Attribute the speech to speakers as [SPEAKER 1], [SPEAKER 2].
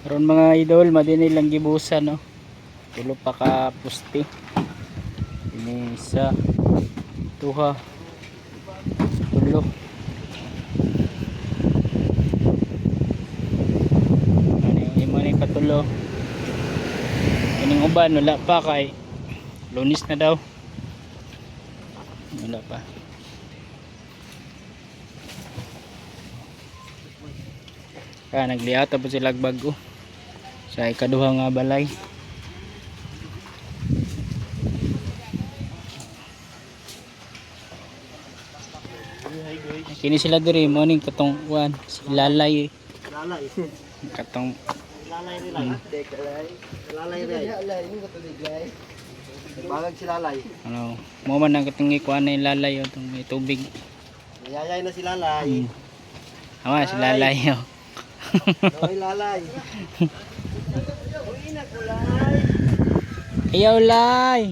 [SPEAKER 1] Karon mga idol, madini lang gibusa no. Tulo pa ka pusti. Ini isa, duha, tulo. Yung lima ni katulo. Kining uban wala pa kay lunis na daw. Wala pa. Kaya nagliata po sila bago sa ikaduha nga balay. Kini sila diri morning katong one si lalay
[SPEAKER 2] Lalay.
[SPEAKER 1] katong
[SPEAKER 2] Lalay nila. Dek, lalay. Lalay. Lalay. Bagag si lalay.
[SPEAKER 1] ano mo man ang katong ikuan yung lalay o tong may tubig.
[SPEAKER 2] Nayayay na si lalay.
[SPEAKER 1] Ama si lalay oh.
[SPEAKER 2] Hoy, lalay.
[SPEAKER 1] Iyaw lay.